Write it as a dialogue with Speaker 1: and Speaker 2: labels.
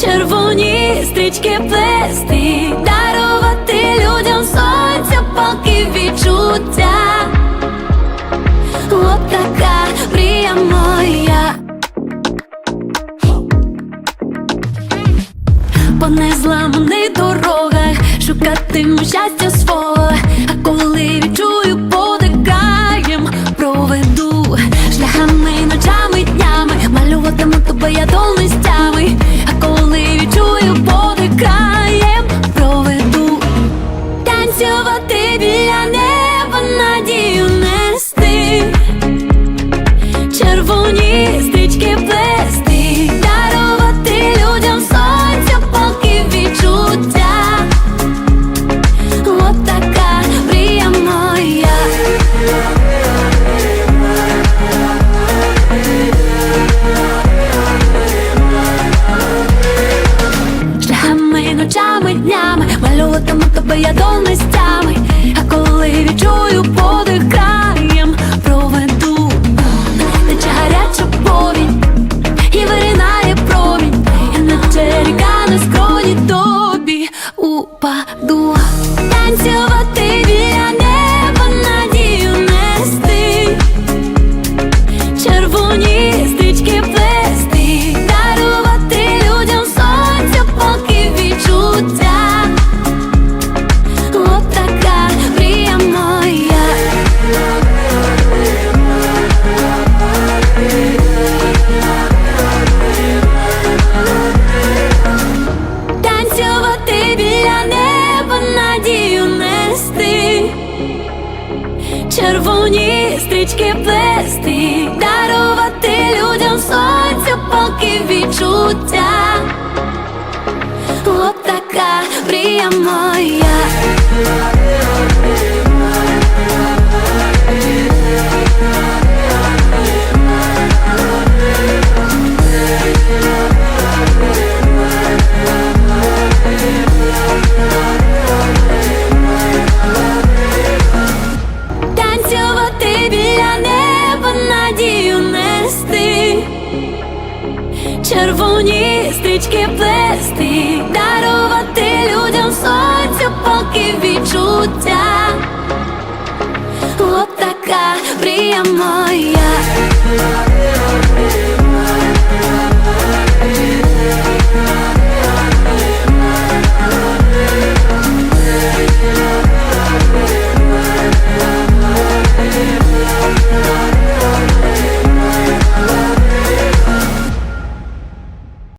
Speaker 1: червоні стрічки плести, дарувати людям сонця, поки відчуття. От така мрія моя. По незламаних дорогах шукатиму щастя свого, а коли відчую silver тебе я донестями, а коли відчую подих краєм проведу, тече гаряча повінь, і виринає промінь, я наче ріка на скроні тобі упаду, червоні стрічки плести, дарувати людям сонця, поки відчуття. От така мрія моя. Червоні стрічки плести, дарувати людям сонця, поки відчуття. От така мрія моя.